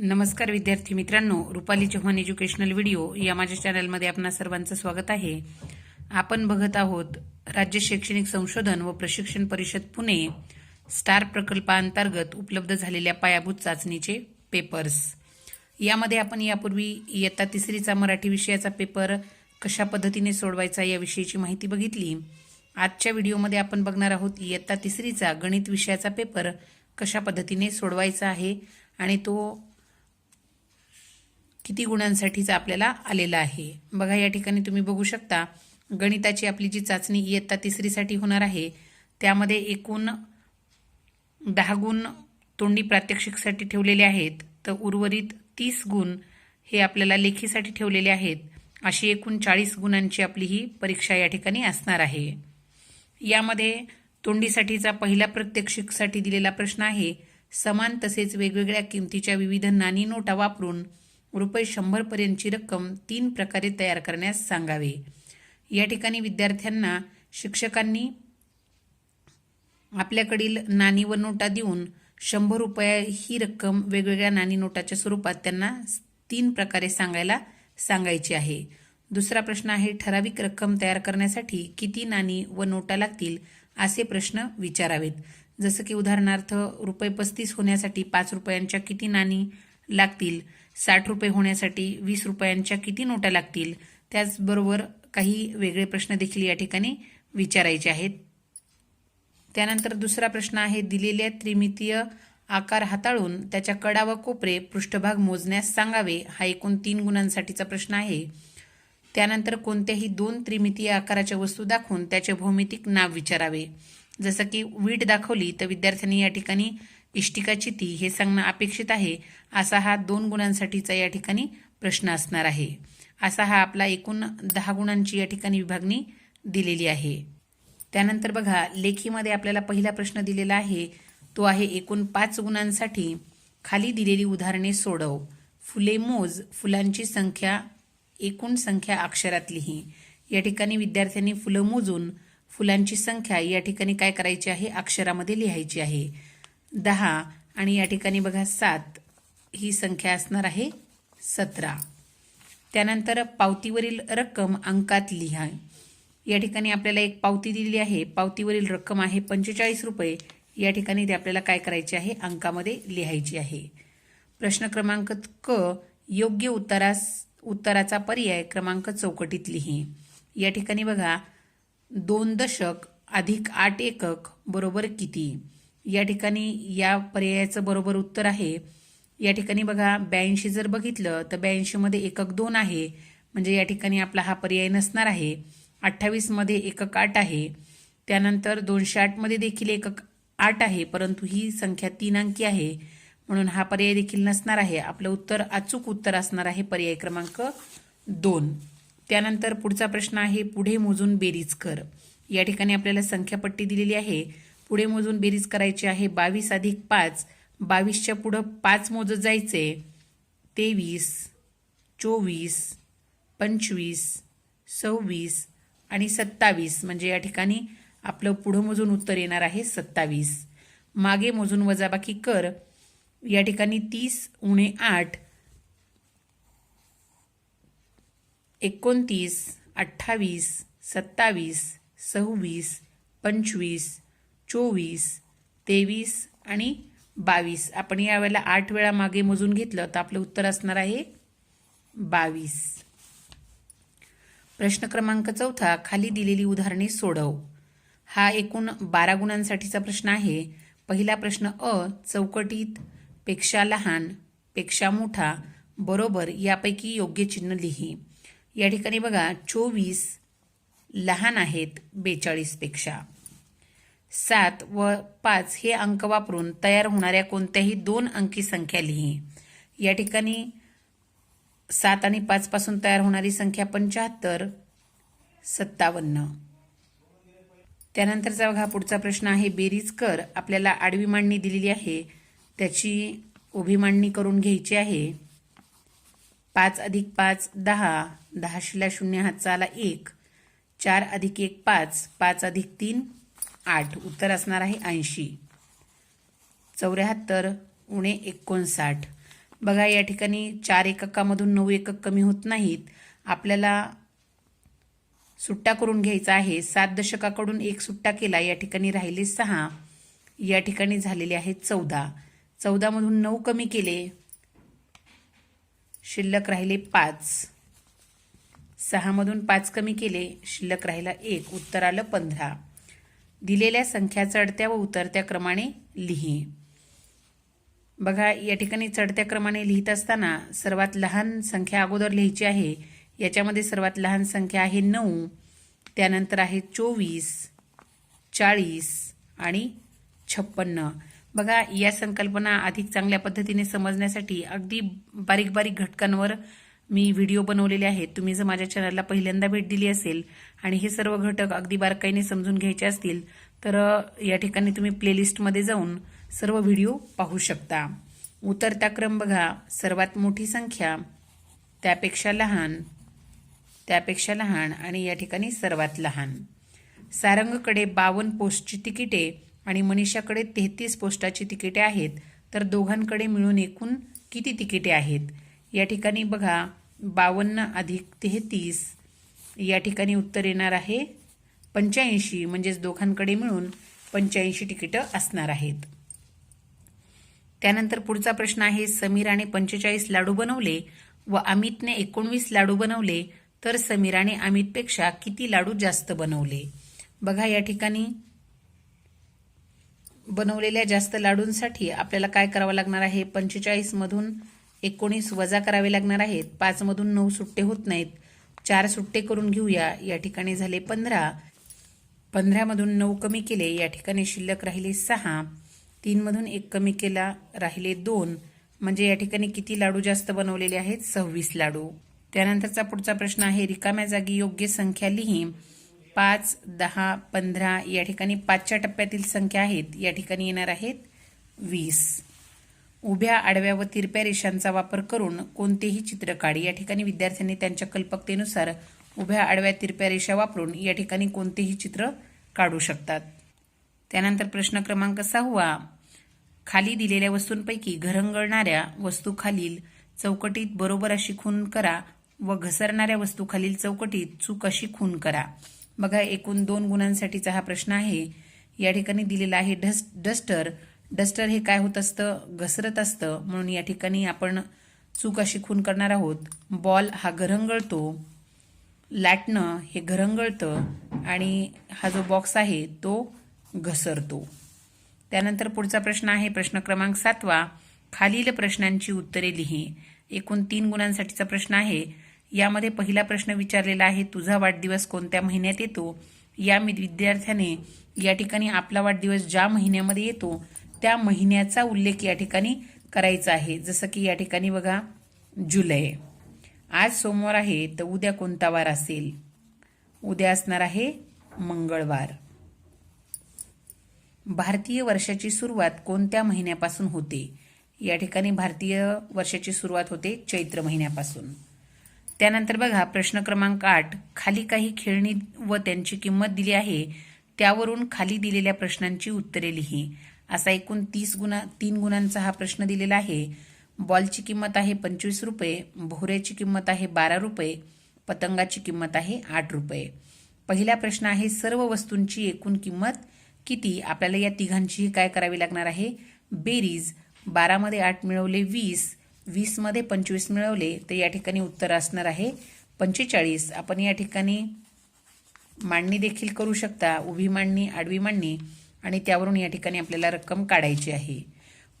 नमस्कार विद्यार्थी मित्रांनो रुपाली चव्हाण एज्युकेशनल व्हिडिओ या माझ्या चॅनलमध्ये आपणा सर्वांचं स्वागत आहे. आपण बघत आहोत राज्य शैक्षणिक संशोधन व प्रशिक्षण परिषद पुणे स्टार प्रकल्पांतर्गत उपलब्ध झालेल्या पायाभूत चाचणीचे पेपर्स यामध्ये आपण यापूर्वी इयत्ता तिसरीचा मराठी विषयाचा पेपर कशा पद्धतीने सोडवायचा याविषयीची माहिती बघितली. आजच्या व्हिडिओमध्ये आपण बघणार आहोत इयत्ता तिसरीचा गणित विषयाचा पेपर कशा पद्धतीने सोडवायचा आहे आणि तो किती गुणांसाठीचा आपल्याला आलेला आहे. बघा या ठिकाणी तुम्ही बघू शकता गणिताची आपली जी चाचणी इयत्ता तिसरीसाठी होणार आहे त्यामध्ये एकूण दहा गुण तोंडी प्रात्यक्षिकसाठी ठेवलेले आहेत तर उर्वरित तीस गुण हे आपल्याला लेखीसाठी ठेवलेले आहेत. अशी एकूण चाळीस गुणांची आपली ही परीक्षा या ठिकाणी असणार आहे. यामध्ये तोंडीसाठीचा पहिला प्रात्यक्षिकसाठी दिलेला प्रश्न आहे समान तसेच वेगवेगळ्या किमतीच्या विविध नाणी नोटा वापरून रुपये शंभरपर्यंतची रक्कम तीन प्रकारे तयार करण्यास सांगावे. या ठिकाणी विद्यार्थ्यांना शिक्षकांनी आपल्याकडील नाणी व नोटा देऊन शंभर रुपये ही रक्कम वेगवेगळ्या नाणी नोटाच्या स्वरूपात त्यांना तीन प्रकारे सांगायला सांगायची आहे. दुसरा प्रश्न आहे ठराविक रक्कम तयार करण्यासाठी किती नाणी व नोटा लागतील असे प्रश्न विचारावेत. जसं की उदाहरणार्थ रुपये पस्तीस होण्यासाठी पाच रुपयांच्या किती नाणी लागतील? साठ रुपये होण्यासाठी वीस रुपयांच्या किती नोटा लागतील? त्याचबरोबर काही वेगळे प्रश्न देखील या ठिकाणी विचारायचे आहेत. त्यानंतर दुसरा प्रश्न आहे दिलेल्या त्रिमितीय आकार हाताळून त्याच्या कडा व कोपरे पृष्ठभाग मोजण्यास सांगावे हा एकूण तीन गुणांसाठीचा प्रश्न आहे. त्यानंतर कोणत्याही दोन त्रिमितीय आकाराच्या वस्तू दाखवून त्याचे भौमितिक नाव विचारावे. जसं की वीट दाखवली तर विद्यार्थ्यांनी या ठिकाणी इष्टिकाची ती हे सांगणं अपेक्षित आहे असा हा दोन गुणांसाठीचा या ठिकाणी प्रश्न असणार आहे. असा हा आपला एकूण दहा गुणांची या ठिकाणी विभागणी दिलेली आहे. त्यानंतर बघा लेखीमध्ये आपल्याला पहिला प्रश्न दिलेला आहे तो आहे एकूण पाच गुणांसाठी खाली दिलेली उदाहरणे सोडव. फुले मोज फुलांची संख्या एकूण संख्या अक्षरात लिही. या ठिकाणी विद्यार्थ्यांनी फुलं मोजून फुलांची संख्या या ठिकाणी काय करायची आहे? अक्षरामध्ये लिहायची आहे. दहा आणि या ठिकाणी बघा सात. ही संख्या असणार आहे सतरा. त्यानंतर पावतीवरील रक्कम अंकात लिहा. या ठिकाणी आपल्याला एक पावती दिलेली आहे. पावतीवरील रक्कम आहे पंचेचाळीस रुपये. या ठिकाणी ते आपल्याला काय करायचे आहे? अंकामध्ये लिहायची आहे. प्रश्न क्रमांक क योग्य उत्तरास उत्तराचा पर्याय क्रमांक चौकटीत लिही. या ठिकाणी बघा दोन दशक अधिक आठ एकक बरोबर किती? या ठिकाणी या पर्यायाचं बरोबर उत्तर आहे. या ठिकाणी बघा ब्याऐंशी जर बघितलं तर ब्याऐंशीमध्ये एकक दोन आहे. म्हणजे या ठिकाणी आपला हा पर्याय नसणार आहे. अठ्ठावीसमध्ये एकक आठ आहे. त्यानंतर दोनशे आठमध्ये देखील एकक आठ आहे परंतु ही संख्या तीन अंकी आहे. म्हणून हा पर्याय देखील नसणार आहे. आपलं उत्तर अचूक उत्तर असणार आहे पर्याय क्रमांक दोन. त्यानंतर पुढचा प्रश्न आहे पुढे मोजून बेरीज कर. या ठिकाणी आपल्याला संख्यापट्टी दिलेली आहे. पुढे मोजून बेरीज करायची आहे. बावीस अधिक पाच बावीसच्या पुढं पाच मोजत जायचे. तेवीस चोवीस पंचवीस सव्वीस आणि सत्तावीस. म्हणजे या ठिकाणी आपलं पुढं मोजून उत्तर येणार आहे सत्तावीस. मागे मोजून वजाबाकी कर. या ठिकाणी तीस उणे आठ एकोणतीस अठ्ठावीस सत्तावीस सव्वीस पंचवीस चोवीस तेवीस आणि बावीस. आपण यावेळेला आठ वेळा मागे मोजून घेतलं तर आपलं उत्तर असणार आहे बावीस. प्रश्न क्रमांक चौथा खाली दिलेली उदाहरणे सोडव. हा एकूण बारा गुणांसाठीचा प्रश्न आहे. पहिला प्रश्न अ चौकटीत पेक्षा लहानपेक्षा मोठा बरोबर यापैकी योग्य चिन्ह लिही. या ठिकाणी बघा चोवीस लहान आहेत बेचाळीसपेक्षा सात व पाच हे अंक वापरून तयार होणाऱ्या कोणत्याही दोन अंकी संख्या लिही. या ठिकाणी सात आणि पाचपासून तयार होणारी संख्या पंच्याहत्तर सत्तावन्न. त्यानंतरचा बघा पुढचा प्रश्न आहे बेरीज कर. आपल्याला आडवी मांडणी दिलेली आहे. त्याची उभी मांडणी करून घ्यायची आहे. पाच अधिक पाच दहा. दहाशीला शून्य हातचा आला एक. चार अधिक एक पाच. पाच अधिक तीन आठ. उत्तर असणार आहे ऐंशी. चौऱ्याहत्तर उणे एकोणसाठ. बघा या ठिकाणी चार एककामधून नऊ एकक कमी होत नाहीत. आपल्याला सुट्टा करून घ्यायचा आहे. सात दशकाकडून एक सुट्टा केला. या ठिकाणी राहिले सहा. या ठिकाणी झालेले आहेत चौदा. चौदामधून नऊ कमी केले. शिल्लक राहिले पाच. सहामधून पाच कमी केले. शिल्लक राहिला एक. उत्तर आलं पंधरा. दिलेल्या संख्या चढत्या व उतरत्या क्रमाने लिही. बघा या ठिकाणी चढत्या क्रमाने लिहित असताना सर्वात लहान संख्या अगोदर लिहायची आहे. याच्यामध्ये सर्वात लहान संख्या आहे नऊ त्यानंतर आहे चोवीस चाळीस आणि छप्पन्न. बघा या संकल्पना अधिक चांगल्या पद्धतीने समजण्यासाठी अगदी बारीक बारीक घटकांवर मी व्हिडिओ बनवलेले आहेत. तुम्ही जर माझ्या चॅनलला पहिल्यांदा भेट दिली असेल आणि हे सर्व घटक अगदी बारकाईने समजून घ्यायचे असतील तर या ठिकाणी तुम्ही प्लेलिस्टमध्ये जाऊन सर्व व्हिडिओ पाहू शकता. उतरता क्रम बघा. सर्वात मोठी संख्या त्यापेक्षा लहान त्यापेक्षा लहान आणि या ठिकाणी सर्वात लहान. सारंगकडे बावन्न पोस्टची तिकिटे आणि मनीषाकडे तेहतीस पोस्टाची तिकिटे आहेत तर दोघांकडे मिळून एकूण किती तिकिटे आहेत? या ठिकाणी बघा. बावन्न अधिक तेहतीस या ठिकाणी उत्तर येणार आहे पंच्याऐंशी म्हणजेच दोघांकडे मिळून पंच्याऐंशी तिकीटं असणार आहेत. त्यानंतर पुढचा प्रश्न आहे समीराने पंचेचाळीस लाडू बनवले व अमितने एकोणवीस लाडू बनवले तर समीराने अमितपेक्षा किती लाडू जास्त बनवले? बघा या ठिकाणी. बनवलेल्या जास्त लाडूंसाठी आपल्याला काय करावं लागणार आहे? पंचेचाळीसमधून एकोणीस वजा करावे लागणार आहेत. पाचमधून नऊ सुट्टे होत नाहीत. चार सुट्टे करून घेऊया. या ठिकाणी झाले पंधरा. पंधरामधून नऊ कमी केले. या ठिकाणी शिल्लक राहिले सहा. तीनमधून एक कमी केला राहिले दोन. म्हणजे या ठिकाणी किती लाडू जास्त बनवलेले आहेत? सव्वीस लाडू. त्यानंतरचा पुढचा प्रश्न आहे रिकाम्या जागी योग्य संख्या लिही. पाच दहा पंधरा या ठिकाणी पाचच्या टप्प्यातील संख्या आहेत. या ठिकाणी येणार आहेत वीस. उभ्या आडव्या व तिरप्या रेषांचा वापर करून कोणतेही चित्र काढ. या ठिकाणी विद्यार्थ्यांनी त्यांच्या कल्पकतेनुसार उभ्या आडव्या तिरप्या रेषा वापरून या ठिकाणी कोणतेही चित्र काढू शकतात. त्यानंतर प्रश्न क्रमांक सहावा. खाली दिलेल्या वस्तूंपैकी घरंगळणाऱ्या वस्तू खालील चौकटीत बरोबर अशी खून करा व घसरणाऱ्या वस्तू खालील चौकटीत चूक अशी खून करा. बघा एकूण दोन गुणांसाठीचा हा प्रश्न आहे. या ठिकाणी दिलेला आहे डस्ट डस्टर. डस्टर हे काय होत असतं? घसरत असतं. म्हणून या ठिकाणी आपण चूक अशी खून करणार आहोत. बॉल हा घरंगळतो. लाटणं हे घरंगळतं आणि हा जो बॉक्स आहे तो घसरतो. त्यानंतर पुढचा प्रश्न आहे. प्रश्न क्रमांक सातवा. खालील प्रश्नांची उत्तरे लिही. एकूण तीन गुणांसाठीचा प्रश्न आहे. यामध्ये पहिला प्रश्न विचारलेला आहे तुझा वाढदिवस कोणत्या महिन्यात येतो? या विद्यार्थ्याने या ठिकाणी आपला वाढदिवस ज्या महिन्यामध्ये येतो त्या महिन्याचा उल्लेख या ठिकाणी करायचा आहे. जसं की या ठिकाणी बघा जुलै. आज सोमवार आहे तर उद्या कोणता वार असेल? उद्या असणार आहे मंगळवार. भारतीय वर्षाची सुरुवात कोणत्या महिन्यापासून होते? या ठिकाणी भारतीय वर्षाची सुरुवात होते चैत्र महिन्यापासून. त्यानंतर बघा प्रश्न क्रमांक आठ. खाली काही खेळणी व त्यांची किंमत दिली आहे त्यावरून खाली दिलेल्या प्रश्नांची उत्तरे लिही. असा एकूण तीस गुणा तीन गुणांचा हा प्रश्न दिलेला आहे. बॉलची किंमत आहे पंचवीस रुपये भोऱ्याची किंमत आहे बारा रुपये पतंगाची किंमत आहे आठ रुपये. पहिला प्रश्न आहे सर्व वस्तूंची एकूण किंमत किती? आपल्याला या तिघांचीही काय करावी लागणार आहे? बेरीज बारामध्ये आठ मिळवले वीस वीसमध्ये पंचवीस मिळवले तर या ठिकाणी उत्तर असणार आहे पंचेचाळीस. आपण या ठिकाणी मांडणी देखील करू शकता उभी मांडणी आडवी मांडणी. आणि त्यावरून या ठिकाणी आपल्याला रक्कम काढायची आहे.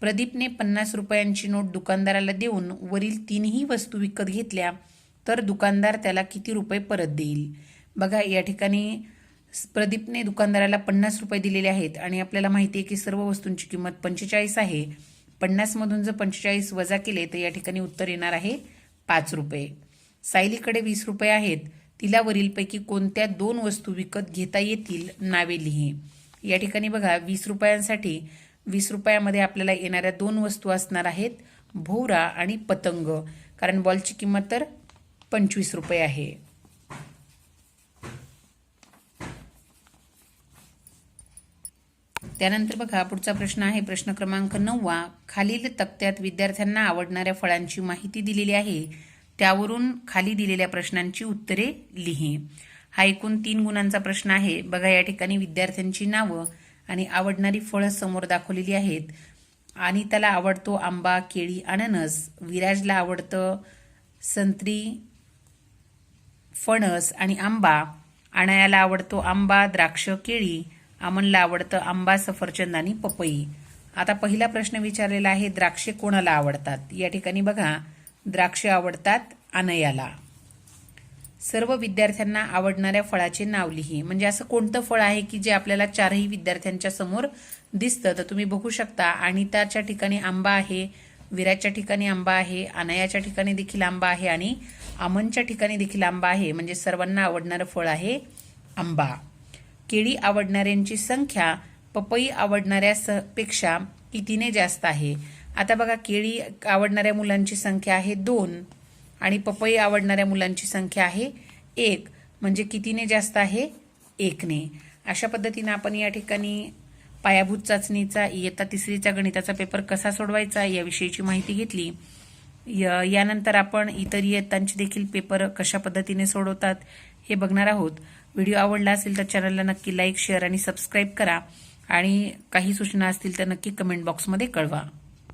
प्रदीपने पन्नास रुपयांची नोट दुकानदाराला देऊन वरील तीनही वस्तू विकत घेतल्या तर दुकानदार त्याला किती रुपये परत देईल? बघा या ठिकाणी प्रदीपने दुकानदाराला पन्नास रुपये दिलेले आहेत आणि आपल्याला माहिती आहे की सर्व वस्तूंची किंमत पंचेचाळीस आहे. पन्नासमधून जर पंचेचाळीस वजा केले तर या ठिकाणी उत्तर येणार आहे पाच रुपये. सायलीकडे वीस रुपये आहेत. तिला वरीलपैकी कोणत्या दोन वस्तू विकत घेता येतील नावे लिही. या ठिकाणी बघा वीस रुपयांसाठी वीस रुपयामध्ये आपल्याला येणाऱ्या दोन वस्तू असणार आहेत भोवरा आणि पतंग. कारण बॉलची किंमत तर पंचवीस रुपये आहे. त्यानंतर बघा पुढचा प्रश्न आहे प्रश्न क्रमांक नववा. खालील तक्त्यात विद्यार्थ्यांना आवडणाऱ्या फळांची माहिती दिलेली आहे. त्यावरून खाली दिलेल्या प्रश्नांची उत्तरे लिही. हा एकूण तीन गुणांचा प्रश्न आहे. बघा या ठिकाणी विद्यार्थ्यांची नावं आणि आवडणारी फळं समोर दाखवलेली आहेत. आणि त्याला आवडतो आंबा केळी अननस. विराजला आवडतं संत्री फणस आणि आंबा. अनायाला आवडतो आंबा द्राक्ष केळी. अमनला आवडतं आंबा सफरचंद आणि पपई. आता पहिला प्रश्न विचारलेला आहे द्राक्षे कोणाला आवडतात? या ठिकाणी बघा द्राक्षे आवडतात अनयाला. सर्व विद्यार्थ्यांना आवडणाऱ्या फळाचे नाव लिही. म्हणजे असं कोणतं फळ आहे की जे आपल्याला चारही विद्यार्थ्यांच्या समोर दिसतं? तर तुम्ही बघू शकता आणि त्याच्या ठिकाणी आंबा आहे विराजच्या ठिकाणी आंबा आहे अनयाच्या ठिकाणी देखील आंबा आहे आणि अमनच्या ठिकाणी देखील आंबा आहे. म्हणजे सर्वांना आवडणारं फळ आहे आंबा. केळी आवडणाऱ्यांची संख्या पपई आवडणाऱ्या स- पेक्षा कितीने जास्त आहे? आता बघा केळी आवडणाऱ्या मुलांची संख्या आहे दोन. आणि पपई आवडणाऱ्या मुलांची संख्या आहे एक. म्हणजे कितीने जास्त आहे? एकने. अशा पद्धतीनं आपण या ठिकाणी पायाभूत चाचणीचा इयत्ता तिसरीचा गणिताचा पेपर कसा सोडवायचा याविषयीची माहिती घेतली. य- यानंतर आपण इतर इयत्तांचे देखील पेपर कशा पद्धतीने सोडवतात हे बघणार आहोत. व्हिडिओ आवडला असेल तर चॅनलला नक्की लाईक शेअर आणि सबस्क्राईब करा. आणि काही सूचना असतील तर नक्की कमेंट बॉक्समध्ये कळवा.